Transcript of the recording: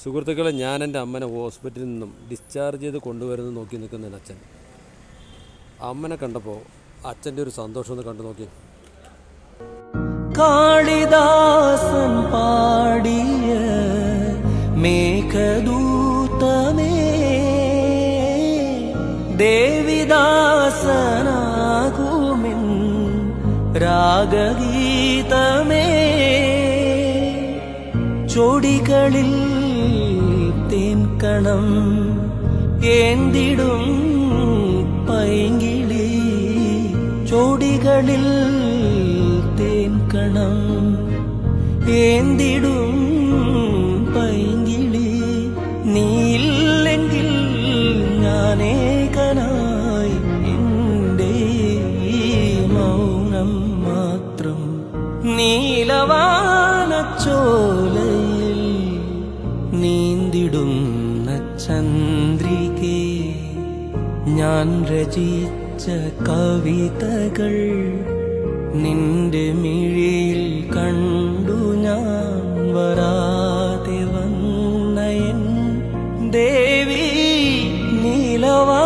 സുഹൃത്തുക്കളെ ഞാൻ എന്റെ അമ്മനെ ഹോസ്പിറ്റലിൽ നിന്നും ഡിസ്ചാർജ് ചെയ്ത് കൊണ്ടുവരുന്നത് നോക്കി നിൽക്കുന്നതിന് അച്ഛൻ. അമ്മനെ കണ്ടപ്പോൾ അച്ഛന്റെ ഒരു സന്തോഷം ഒന്ന് കണ്ടു നോക്കി. കാളിദാസൻ പാടിയ മേഘദൂതമേ ദേവിദാസനാകുമിൻ രാഗഗീതമേ. ചൊടികളിൽ തേൻകണം ഏന്തിടും പൈങ്കിളി. ചോടികളിൽ തേൻകണം ഏന്തിടും പൈങ്കിളി. നീയില്ലെങ്കിൽ ഞാനേകനായി എന്റെ ഈ മൗനം മാത്രം. നീലവാനച്ചോലയിൽ ചുവന്നിടുന്ന ചന്ദ്രികേ ഞാൻ രചിച്ച കവിതകൾ നിന്റെ മിഴിയിൽ കണ്ടു ഞാൻ വരാതെ വന്നയൻ ദേവി നീലവാ